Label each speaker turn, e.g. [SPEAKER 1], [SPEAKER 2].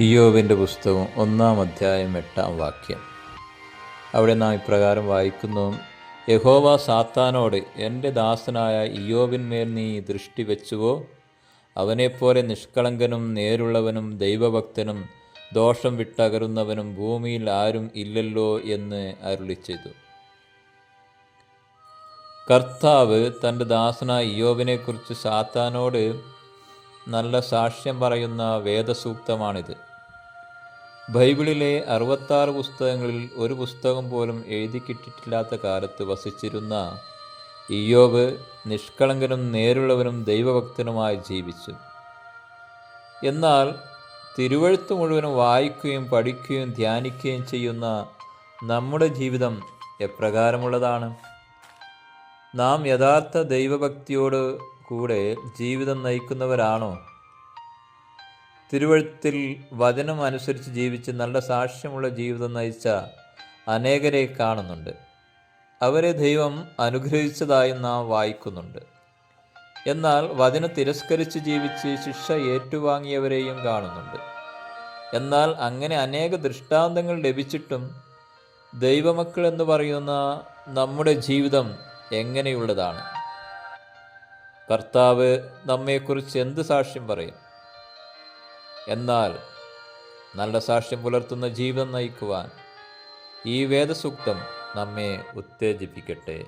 [SPEAKER 1] ഇയോവിന്റെ പുസ്തകം ഒന്നാം അധ്യായം എട്ടാം വാക്യം. അവിടെ നാം ഇപ്രകാരം വായിക്കുന്നു. യഹോവ സാത്താനോട് എന്റെ ദാസനായ ഇയോവിന്മേൽ നീ ദൃഷ്ടി വെച്ചുവോ? അവനെപ്പോലെ നിഷ്കളങ്കനും നേരുള്ളവനും ദൈവഭക്തനും ദോഷം വിട്ടകരുന്നവനും ഭൂമിയിൽ ആരും ഇല്ലല്ലോ എന്ന് അരുളി ചെയ്തു. കർത്താവ് തന്റെ ദാസനായ ഇയോബിനെക്കുറിച്ച് സാത്താനോട് നല്ല സാക്ഷ്യം പറയുന്ന വേദസൂക്തമാണിത്. ബൈബിളിലെ അറുപത്താറ് പുസ്തകങ്ങളിൽ ഒരു പുസ്തകം പോലും എഴുതി കിട്ടിയിട്ടില്ലാത്ത കാലത്ത് വസിച്ചിരുന്ന ഇയോബ് നിഷ്കളങ്കനും നേരുള്ളവനും ദൈവഭക്തനുമായി ജീവിച്ചു. എന്നാൽ തിരുവഴുത്ത് മുഴുവനും വായിക്കുകയും പഠിക്കുകയും ധ്യാനിക്കുകയും ചെയ്യുന്ന നമ്മുടെ ജീവിതം എപ്രകാരമുള്ളതാണ്? നാം യഥാർത്ഥ ദൈവഭക്തിയോട് കൂടെ ജീവിതം നയിക്കുന്നവരാണോ? തിരുവഴുത്തിൽ വചനം അനുസരിച്ച് ജീവിച്ച് നല്ല സാക്ഷ്യമുള്ള ജീവിതം നയിച്ച അനേകരെ കാണുന്നുണ്ട്. അവരെ ദൈവം അനുഗ്രഹിച്ചതായി നാം വായിക്കുന്നുണ്ട്. എന്നാൽ വചനം തിരസ്കരിച്ച് ജീവിച്ച് ശിക്ഷ ഏറ്റുവാങ്ങിയവരെയും കാണുന്നുണ്ട്. എന്നാൽ അങ്ങനെ അനേക ദൃഷ്ടാന്തങ്ങൾ ലഭിച്ചിട്ടും ദൈവമക്കൾ എന്ന് പറയുന്ന നമ്മുടെ ജീവിതം എങ്ങനെയുള്ളതാണ്? കർത്താവ് നമ്മെക്കുറിച്ച് എന്ത് സാക്ഷ്യം പറയും? എന്നാൽ നല്ല സാക്ഷ്യം പുലർത്തുന്ന ജീവിതം നയിക്കുവാൻ ഈ വേദസൂക്തം നമ്മെ ഉത്തേജിപ്പിക്കട്ടെ.